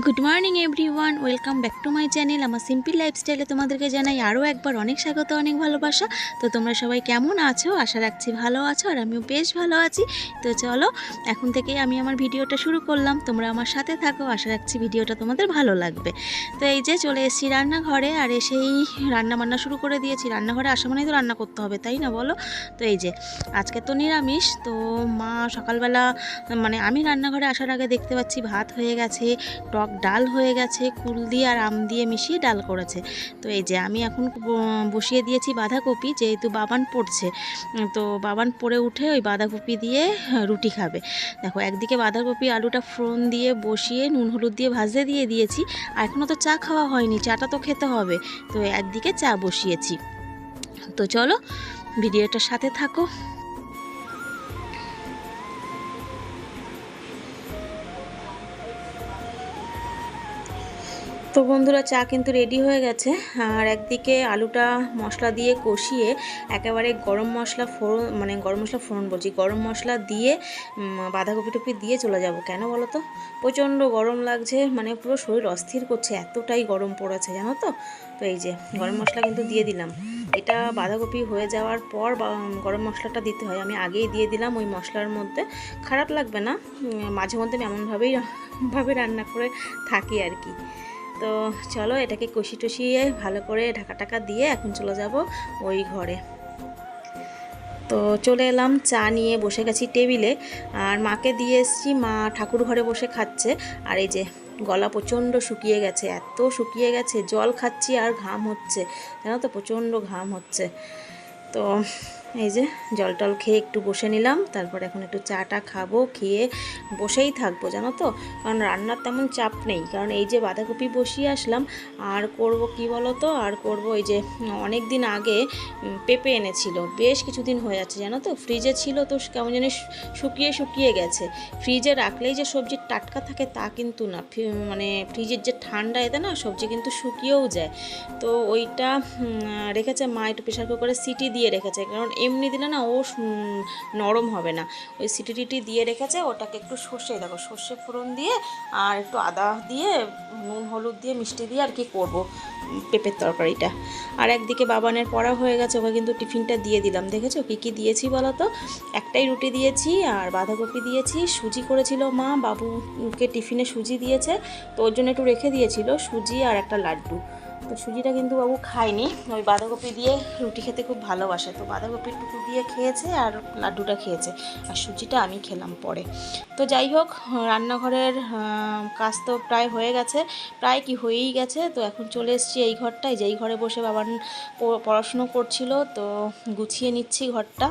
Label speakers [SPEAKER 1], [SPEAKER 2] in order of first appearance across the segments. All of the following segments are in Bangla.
[SPEAKER 1] Good morning everyone welcome back to my channel আমার সিম্পল লাইফস্টাইলে তোমাদেরকে জানাই আরও একবার অনেক স্বাগত, অনেক ভালোবাসা। তো তোমরা সবাই কেমন আছো? আশা রাখছি ভালো আছো আর আমিও বেশ ভালো আছি। তো চলো, এখন থেকেই আমি আমার ভিডিওটা শুরু করলাম। তোমরা আমার সাথে থাকো, আশা রাখছি ভিডিওটা তোমাদের ভালো লাগবে। তো এই যে চলে এসেছি রান্নাঘরে, আর এসেই রান্না বান্না শুরু করে দিয়েছি। রান্নাঘরে আসা মানেই তো রান্না করতে হবে, তাই না বলো? তো এই যে, আজকে তো নিরামিষ। তো মা সকালবেলা মানে আমি রান্নাঘরে আসার আগে দেখতে পাচ্ছি ভাত হয়ে গেছে, টক ডাল হয়ে গেছে, কুল দিয়ে আর আম দিয়ে মিশিয়ে ডাল করেছে। তো এই যে আমি এখন বসিয়ে দিয়েছি বাঁধাকপি, যেহেতু বাবান পড়ছে তো বাবান পড়ে উঠে ওই বাঁধাকপি দিয়ে রুটি খাবে। দেখো, একদিকে বাঁধাকপি আলুটা ফোড়ন দিয়ে বসিয়ে, নুন হলুদ দিয়ে ভাজতে দিয়ে দিয়েছি, আর এখনও তো চা খাওয়া হয়নি, চাটা তো খেতে হবে। তো একদিকে চা বসিয়েছি। তো চলো, ভিডিওটার সাথে থাকো। তো বন্ধুরা, চা কিন্তু রেডি হয়ে গেছে। আর একদিকে আলুটা মশলা দিয়ে কষিয়ে একেবারে গরম মশলা ফোড়ন মানে গরম মশলা ফোড়ন বলছি, গরম মশলা দিয়ে বাঁধাকপি টপি দিয়ে চলে যাব। কেন বলো তো? প্রচণ্ড গরম লাগছে মানে পুরো শরীর অস্থির করছে, এতটাই গরম পড়েছে, জানো তো? তো এই যে, গরম মশলা কিন্তু দিয়ে দিলাম। এটা বাঁধাকপি হয়ে যাওয়ার পর গরম মশলাটা দিতে হয়। আমি আগেই দিয়ে দিলাম ওই মশলার মধ্যে। খারাপ লাগবে না মাঝে মধ্যে আমি এমনভাবেই, ভাবে রান্না করে থাকি আর কি। তো চলো এটাকে কষি টষিয়ে ভালো করে ঢাকা টাকা দিয়ে এখন চলে যাব ওই ঘরে। তো চলে এলাম, চা নিয়ে বসে গেছি টেবিলে। আর মাকে দিয়ে এসেছি, মা ঠাকুর ঘরে বসে খাচ্ছে। আর এই যে গলা প্রচণ্ড শুকিয়ে গেছে, এত শুকিয়ে গেছে, জল খাচ্ছি আর ঘাম হচ্ছে। জানো তো, প্রচণ্ড ঘাম হচ্ছে। তো এই যে জল টল খেয়ে একটু বসে নিলাম, তারপর এখন একটু চাটা খাব, খেয়ে বসেই থাকব, জানো তো? কারণ রান্নার তেমন চাপ নেই, কারণ এই যে বাঁধাকপি বসিয়ে আসলাম, আর করব কি বলো তো আর করব এই যে অনেক দিন আগে পেঁপে এনেছিল, বেশ কিছুদিন হয়ে যাচ্ছে, জানো তো? ফ্রিজে ছিল তো, কেমন জানি শুকিয়ে শুকিয়ে গেছে। ফ্রিজে রাখলেই যে সবজি টাটকা থাকে তা কিন্তু না মানে ফ্রিজের যে ঠান্ডা এতে না, সবজি কিন্তু শুকিয়েও যায়। তো ওইটা রেখেছে মা, একটু প্রেশার কুকারে সিটি দিয়ে রেখেছে, কারণ এমনি দিলে না ও নরম হবে না। ওই সিটি টিটি দিয়ে রেখেছে, ওটাকে একটু সর্ষে, দেখো সর্ষে ফোড়ন দিয়ে আর একটু আদা দিয়ে, নুন, হলুদ দিয়ে মিষ্টি দিয়ে আর কি করব পেঁপের তরকারিটা। আর একদিকে বাবানের পড়া হয়ে গেছে, ওকে কিন্তু টিফিনটা দিয়ে দিলাম। দেখেছ কী কী দিয়েছি বলো তো? একটাই রুটি দিয়েছি আর বাঁধাকপি দিয়েছি, সুজি করেছিল মা, বাবুকে টিফিনে সুজি দিয়েছে, তো ওর জন্য একটু রেখে দিয়েছিল সুজি আর একটা লাড্ডু। তো সুজিটা কিন্তু বাবু খায়নি। ওই বাঁধাকপি দিয়ে রুটি খেতে খুব ভালোবাসে। তো বাঁধাকপির টুকু দিয়ে খেয়েছে আর লাড্ডুটা খেয়েছে। আর সুজিটা আমি খেলাম পরে। তো যাই হোক, রান্নাঘরের কাজ তো প্রায় হয়ে গেছে। প্রায় কি হয়েই গেছে। তো এখন চলে এসেছি এই ঘরটায়। যেই ঘরে বসে বাবার পড়াশুনো করছিল, তো গুছিয়ে নিচ্ছি ঘরটা।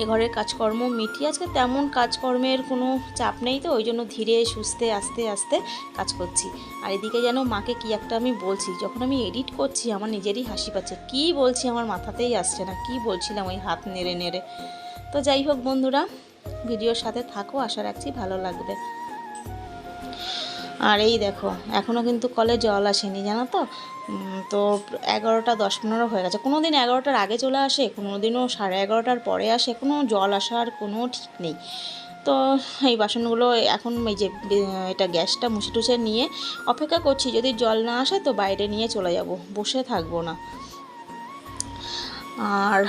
[SPEAKER 1] এ ঘরের কাজকর্ম মিটিয়ে আজকে তেমন কাজকর্মের কোনো চাপ নেই তো, ওই জন্য ধীরে, সুস্থে, আস্তে আস্তে কাজ করছি। আর এদিকে যেন মাকে কি একটা আমি বলছি, যখন আমি এডিট করছি, আমার নিজেরই হাসি পাচ্ছে। কি বলছি আমার মাথাতেই আসছে না, কি বলছিলাম ওই হাত নেড়ে নেড়ে। তো যাই হোক বন্ধুরা, ভিডিওর সাথে থাকো, আশা রাখছি ভালো লাগবে। আর এই দেখো এখনও কিন্তু কলে জল আসেনি, জানো তো? তো এগারোটা, দশ পনেরো হয়ে গেছে। কোনো দিন এগারোটার আগে চলে আসে কোনো দিনও সাড়ে এগারোটার পরে আসে, কোনো জল আসার কোনো ঠিক নেই। তো এই বাসনগুলো এখন এই যে এটা গ্যাসটা মুছে টুছে নিয়ে অপেক্ষা করছি, যদি জল না আসে তো বাইরে নিয়ে চলে যাব, বসে থাকব না। আর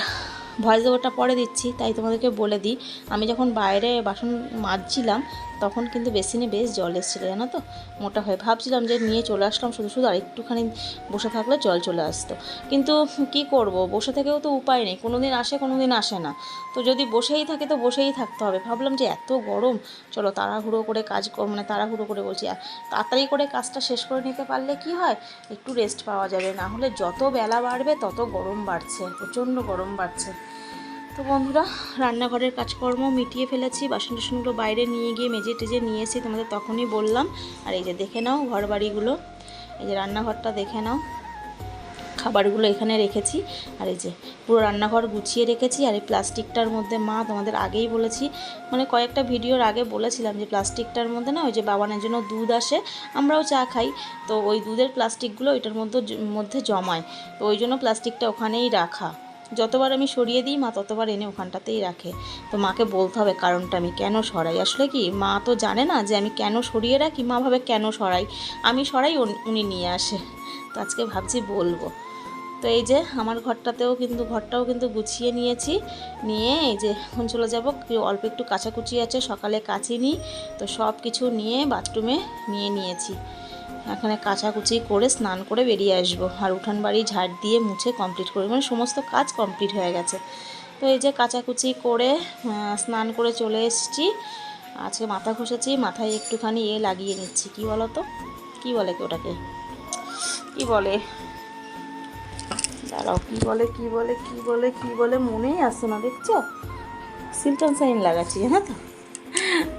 [SPEAKER 1] ভয়েস ওভারটা পরে দিচ্ছি, তাই তোমাদেরকে বলে দিই, আমি যখন বাইরে বাসন মাজছিলাম তখন কিন্তু বেসিনে বেশ জল এসেছিল, জানো তো? মোটা হয়ে ভাবছিলাম যে নিয়ে চলে আসলাম, শুধু শুধু আর একটুখানি বসে থাকলে জল চলে আসতো। কিন্তু কি করব, বসে থেকেও তো উপায় নেই কোনো দিন আসে কোনো দিন আসে না। তো যদি বসেই থাকে তো বসেই থাকতে হবে। ভাবলাম যে এত গরম, চলো তাড়াহুড়ো করে কাজ মানে তাড়াহুড়ো করে বলছি তাড়াতাড়ি করে কাজটা শেষ করে নিতে পারলে কি হয়? একটু রেস্ট পাওয়া যাবে, না হলে যত বেলা বাড়বে তত গরম বাড়ছে, প্রচণ্ড গরম বাড়ছে। তো বন্ধুরা, রান্নাঘরের কাজকর্ম মিটিয়ে ফেলেছি বাসন টাসনগুলো বাইরে নিয়ে গিয়ে মেজে টেজে নিয়ে এসে তোমাদের তখনই বললাম। আর এই যে দেখে নাও ঘর বাড়িগুলো এই যে রান্নাঘরটা দেখে নাও, খাবারগুলো এখানে রেখেছি। আর এই যে পুরো রান্নাঘর গুছিয়ে রেখেছি, আর এই প্লাস্টিকটার মধ্যে মা তোমাদের আগেই বলেছি মানে কয়েকটা ভিডিওর আগে বলেছিলাম যে প্লাস্টিকটার মধ্যে না ওই যে বাবানের জন্য দুধ আসে, আমরাও চা খাই। তো ওই দুধের প্লাস্টিকগুলো ওইটার মধ্যে মধ্যে জমায়, তো ওই জন্য প্লাস্টিকটা ওখানেই রাখা। যতবার আমি সরিয়ে দিই, মা ততবার এনে ওখানটাতেই রাখে। তো মাকে বলতে হবে, কারণটা আমি কেন সরাই? আসলে কি, মা তো জানে না যে আমি কেন সরিয়ে রাখি, মা ভাবে কেন সরাই? আমি সরাই, উনি- নিয়ে আসে। তো আজকে ভাবছি বলব। তো এই যে, আমার ঘরটাতেও কিন্তু, ঘরটাও কিন্তু গুছিয়ে নিয়েছি। নিয়ে এই যে, এখন চলে যাব। অল্প একটু কাচাকুচি আছে, সকালে কাচিনি তো সব কিছু নিয়ে বাথরুমে নিয়ে নিয়েছি। এখানে কাচাকুচি করে স্নান করে বেরিয়ে আসব। আর উঠান বাড়ি ঝাড় দিয়ে মুছে কমপ্লিট করব। মানে সমস্ত কাজ কমপ্লিট হয়ে গেছে। তো এই যে কাচাকুচি করে স্নান করে চলে এসেছি। আজকে মাথা ঘষেছি, মাথায় একটুখানি এ লাগিয়ে নিচ্ছি। কি বলো তো কী বলে কি ওটাকে? কি বলে? দাঁড়াও, কি বলে কি বলে কি বলে কি বলে, মনেই আসছে না, দেখছ? সিলটন সাইন লাগাচ্ছি হ্যাঁ তো?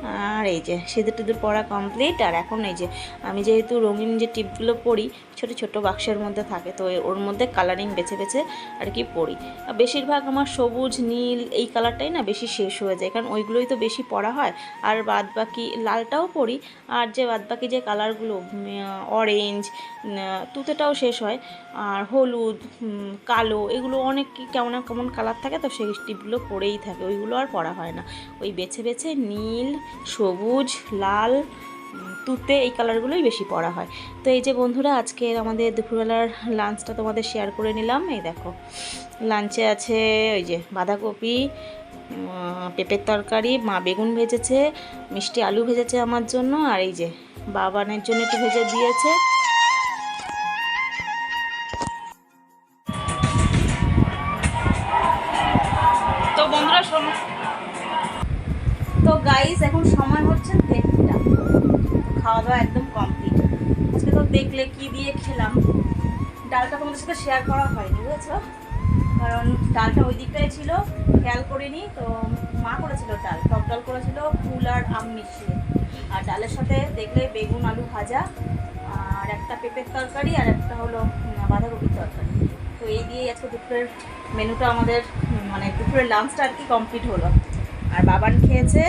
[SPEAKER 1] আর এই যে সিঁদুর টিঁদুর পরা কমপ্লিট আর এখন এই যে, আমি যেহেতু রঙিন যে টিপগুলো পরি ছোট ছোট বাক্সের মধ্যে থাকে, তো ওর মধ্যে কালারিং বেছে বেছে আর কি আর বেশিরভাগ আমার সবুজ, নীল এই কালারটাই না বেশি শেষ হয়ে যায়, কারণ ওইগুলোই তো বেশি পরা হয়। আর বাদ বাকি লালটাও পরি আর যে বাদ বাকি যে কালারগুলো অরেঞ্জ তুতেটাও শেষ হয়। আর হলুদ কালো, এগুলো অনেক কেমন কেমন কালার থাকে, তো সেই টিপগুলো পরেই থাকে, ওইগুলো আর পরা হয় না। ওই বেছে বেছে নীল, সবুজ, লাল তুতে এই কালারগুলোই বেশি পরা হয়। তো এই যে বন্ধুরা, আজকে আমাদের দুপুরবেলার লাঞ্চটা তোমাদের শেয়ার করে নিলাম। এই দেখো লাঞ্চে আছে ওই যে বাঁধাকপি পেঁপের তরকারি, মা বেগুন ভেজেছে, মিষ্টি আলু ভেজেছে আমার জন্য, আর এই যে বাবানের জন্য একটু ভেজে দিয়েছে। তো গাইস এখন সময় হচ্ছে খাওয়া দাওয়া একদম কমপ্লিট আজকে তো দেখলে কি দিয়ে খেলাম। ডালটা তোমাদের সাথে শেয়ার করা হয়নি, বুঝেছ? কারণ ডালটা ওই দিকটাই ছিল, খেয়াল করিনি, তো মা করেছিল ডাল, টক ডাল করেছিল, ফুল আর আম মিশিয়ে। আর ডালের সাথে দেখলে বেগুন, আলু ভাজা, আর একটা পেঁপের তরকারি, আর একটা হলো বাঁধাকপির তরকারি। তো এই দিয়ে আজকে দুপুরের মেনুটা আমাদের মানে দুপুরের লাঞ্চটা আর কি কমপ্লিট হলো। আর বাবান খেয়েছে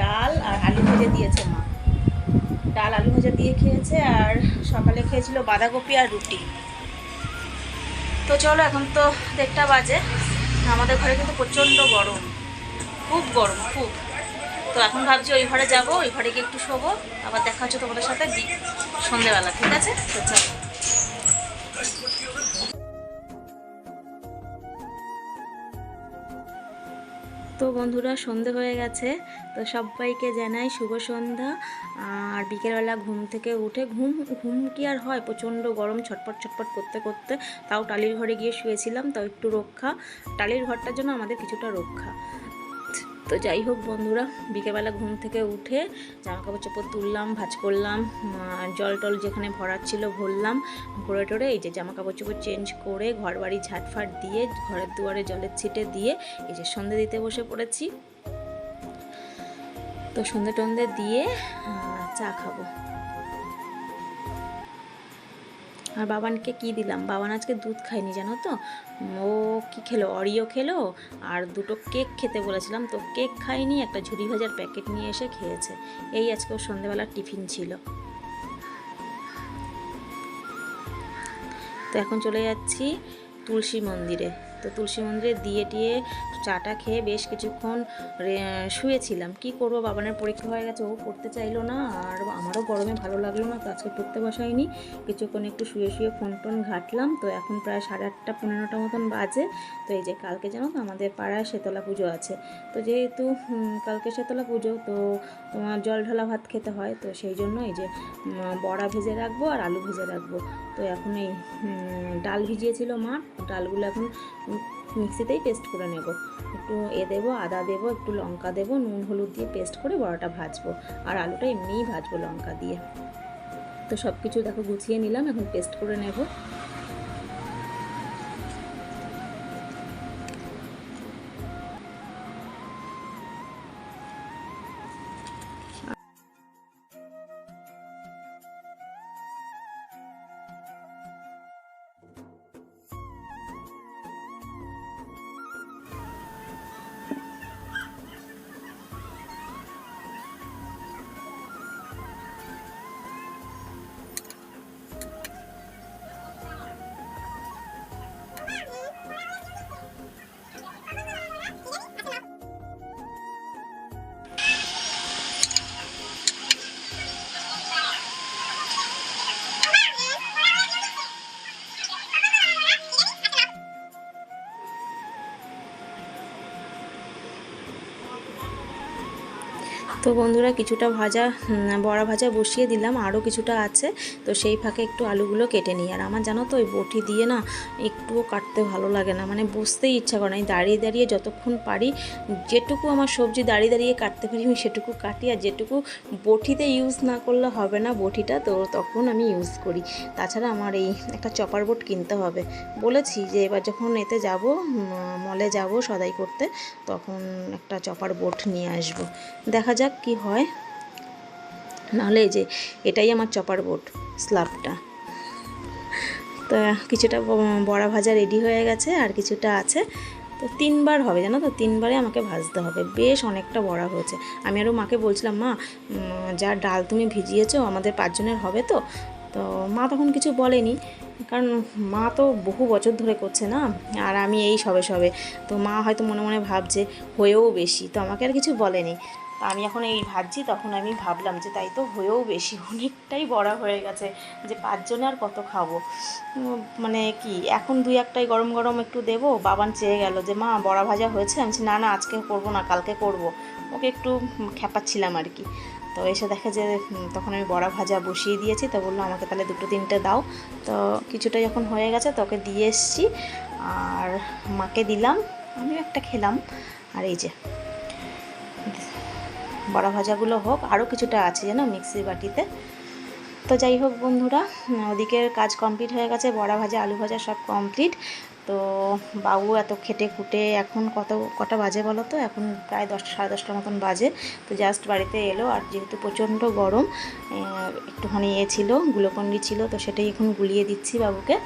[SPEAKER 1] ডাল আর আলু ভেজে দিয়েছে মা। ডাল, আলু ভাজা দিয়ে খেয়েছে আর সকালে খেয়েছিল বাঁধাকপি আর রুটি। তো চলো, এখন তো দেড়টা বাজে। আমাদের ঘরে কিন্তু প্রচণ্ড গরম। খুব গরম, খুব। তো এখন ভাবছি ওই ঘরে যাব, ওই ঘরে গিয়ে একটু শোবো। আবার দেখা হচ্ছে তোমাদের সাথে সন্ধেবেলা, ঠিক আছে? তো চলো। তো বন্ধুরা, সন্ধে হয়ে গেছে। তো সবাইকে জানাই শুভ সন্ধ্যা। আর বিকেলবেলা ঘুম থেকে উঠে, ঘুম ঘুম কি আর হয়? প্রচণ্ড গরম, ছটপট ছটপট করতে করতে তাও টালির ঘরে গিয়ে শুয়েছিলাম। তাও একটু রক্ষা। টালির ঘরটার জন্য আমাদের কিছুটা রক্ষা। তো যাই হোক বন্ধুরা, বিকেলবেলা ঘুম থেকে উঠে জামা কাপড় চোপড় তুললাম, ভাজ করলাম জল টল যেখানে ভরার ছিল ভরলাম, ভরে টরে এই যে জামা কাপড় চোপড় চেঞ্জ করে ঘর বাড়ি ঝাটফাট দিয়ে, ঘরের দুয়ারে জলের ছিটে দিয়ে এই যে সন্ধে দিতে বসে পড়েছি। তো সন্ধে টন্ধে দিয়ে চা খাব। আর বাবানকে কি দিলাম? বাবান আজকে দুধ খায়নি, জানো তো? ও কি খেলো? অরিও খেলো আর দুটো কেক খেতে বলেছিলাম, তো কেক খায়নি, একটা ঝুড়ি ভাজার প্যাকেট নিয়ে এসে খেয়েছে। এই আজকে ওর সন্ধেবেলার টিফিন ছিল। তো এখন চলে যাচ্ছি তুলসী মন্দিরে। তো তুলসী মন্দিরে দিয়ে টিয়ে চাটা খেয়ে বেশ কিছুক্ষণ শুয়েছিলাম। কি করব? বাবানের পরীক্ষা হয়ে গেছে, ও পড়তে চাইলো না, আর আমারও গরমে ভালো লাগল না, তো আজকে পড়তে বসাইনি। কিছুক্ষণ একটু শুয়ে শুয়ে ফোন টোন ঘাটলাম, তো এখন প্রায় সাড়ে আটটা, পনেরোটা মতন বাজে। তো এই যে কালকে জানো তো আমাদের পাড়ায় শেতলা পুজো আছে। তো যেহেতু কালকে শেতলা পুজো, তো তোমার জল ঢালা ভাত খেতে হয়, তো সেই জন্য এই যে বড়া ভেজে রাখব আর আলু ভেজে রাখব। তো এখন এই ডাল ভিজিয়েছিল মা ডালগুলো এখন মিক্সিতেই পেস্ট করে নেব। একটু এ দেবো, আদা দেবো, একটু লঙ্কা দেবো, নুন, হলুদ দিয়ে পেস্ট করে বড়াটা ভাজবো। আর আলুটা এমনিই ভাজবো লঙ্কা দিয়ে। তো সব কিছু দেখো গুছিয়ে নিলাম, এখন পেস্ট করে নেব। তো বন্ধুরা কিছুটা ভাজা বড়া ভাজা বসিয়ে দিলাম, আরও কিছুটা আছে। তো সেই ফাঁকে একটু আলুগুলো কেটে নিই। আর আমার জানো তো ওই বটি দিয়ে না একটুও কাটতে ভালো লাগে না। মানে বসতেই ইচ্ছা করে না। এই দাঁড়িয়ে দাঁড়িয়ে যতক্ষণ পারি, যেটুকু আমার সবজি দাঁড়িয়ে দাঁড়িয়ে কাটতে পারি, আমি সেটুকু কাটি। আর যেটুকু বটিতে ইউজ না করলে হবে না বটিটা, তো তখন আমি ইউজ করি। তাছাড়া আমার এই একটা চপার বোট কিনতে হবে। বলেছি যে এবার যখন এতে যাব মলে যাব সদাই করতে, তখন একটা চপার বোট নিয়ে আসব। দেখা যাক কি হয়? নাহলে যে, এটাই আমার চপার বোর্ড স্ল্যাবটা তো কিছুটা বড়া ভাজা রেডি হয়ে গেছে, আর কিছুটা আছে। তো তিনবার হবে, জানো তো? তিনবারে আমাকে ভাজতে হবে। বেশ অনেকটা বড়া হয়েছে। আমি আরও মাকে বলছিলাম, মা যা ডাল তুমি ভিজিয়েছো, আমাদের পাঁচজনের হবে তো? তো মা তখন কিছু বলেনি, কারণ মা তো বহু বছর ধরে করছে না, আর আমি এই সবে সবে। তো মা হয়তো মনে মনে ভাবছে, হয়েও বেশি। তো আমাকে আর কিছু বলেনি। তো আমি যখন এই ভাবছি তখন আমি ভাবলাম যে তাই তো হয়েও বেশি অনেকটাই বড়া হয়ে গেছে যে পাঁচজনে আর কত খাব। মানে কি এখন দুই একটাই গরম গরম একটু দেবো বাবান চেয়ে গেল যে মা বড়া ভাজা হয়েছে? আমি না না আজকে করব না কালকে করব। ওকে একটু উম, খেপাচ্ছিলাম আর কি। তো এসে দেখে যে তখন আমি বড়া ভাজা বসিয়ে দিয়েছি তো বলল আমাকে তাহলে দুটো তিনটে দাও। তো কিছুটা যখন হয়ে গেছে তোকে দিয়ে এসছি আর মাকে দিলাম আমিও একটা খেলাম আর এই যে। বড়া ভাজাগুলো হোক আরও কিছুটা আছে যেন মিক্সির বাটিতে। তো যাই হোক বন্ধুরা উম, ওদিকের কাজ কমপ্লিট হয়ে গেছে বড়া ভাজা আলু ভাজা সব কমপ্লিট। তো বাবু এত খেটে খুটে এখন কত কটা বাজে বলো তো? এখন প্রায় দশটা সাড়ে দশটার মতন বাজে। তো জাস্ট বাড়িতে এলো আর যেহেতু প্রচণ্ড গরম একটুখানি এ ছিল গুলোকন্ডি ছিল তো সেটাই এখন গুলিয়ে দিচ্ছি বাবুকে।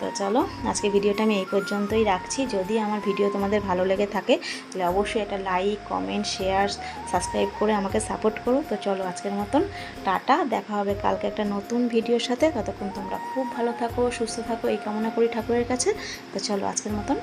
[SPEAKER 1] তো চলো আজকে ভিডিওটা আমি এই পর্যন্তই রাখছি। যদি আমার ভিডিও তোমাদের ভালো লেগে থাকে, তাহলে অবশ্যই একটা লাইক কমেন্ট শেয়ার সাবস্ক্রাইব করে আমাকে সাপোর্ট করো। তো চলো, আজকের মতন টাটা। দেখা হবে কালকে একটা নতুন ভিডিওর সাথে। ততক্ষণ তোমরা খুব ভালো থাকো, সুস্থ থাকো, এই কামনা করি ঠাকুরের কাছে। তো চলো, আজকের মতন